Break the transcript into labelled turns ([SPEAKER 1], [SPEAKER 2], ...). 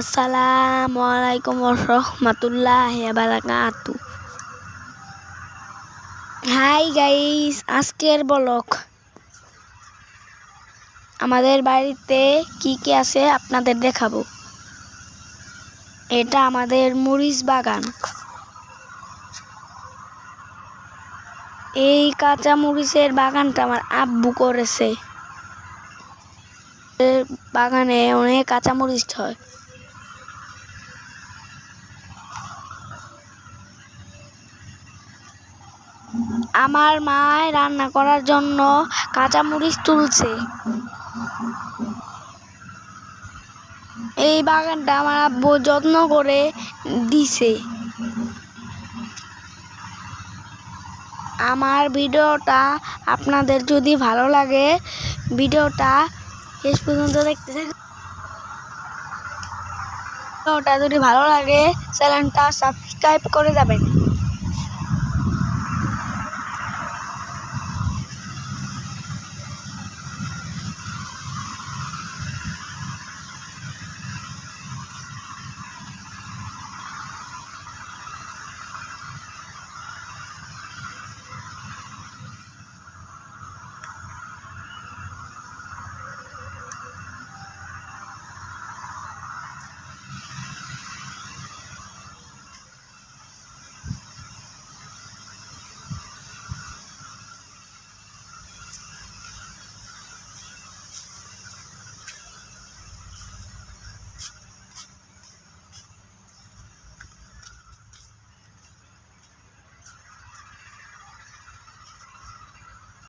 [SPEAKER 1] আসসালামু আলাইকুম রহমতুল্লাহ হাই গাইস আজকের বলক আমাদের বাড়িতে কি কি আছে আপনাদের দেখাবো। এটা আমাদের মরিচ বাগান। এই কাঁচা মরিচের বাগানটা আমার আব্বু করেছে। বাগানে অনেক কাঁচা মরিচ হয়। আমার মায় রান্না করার জন্য কাঁচা মরিচ তুলছে। এই বাগানটা আমার আব্বু যত্ন করে দিছে। আমার ভিডিওটা আপনাদের যদি ভালো লাগে, ভিডিওটা শেষ পর্যন্ত দেখতে থাকুন। ভিডিওটা যদি ভালো লাগে, চ্যানেলটা সাবস্ক্রাইব করে যাবেন।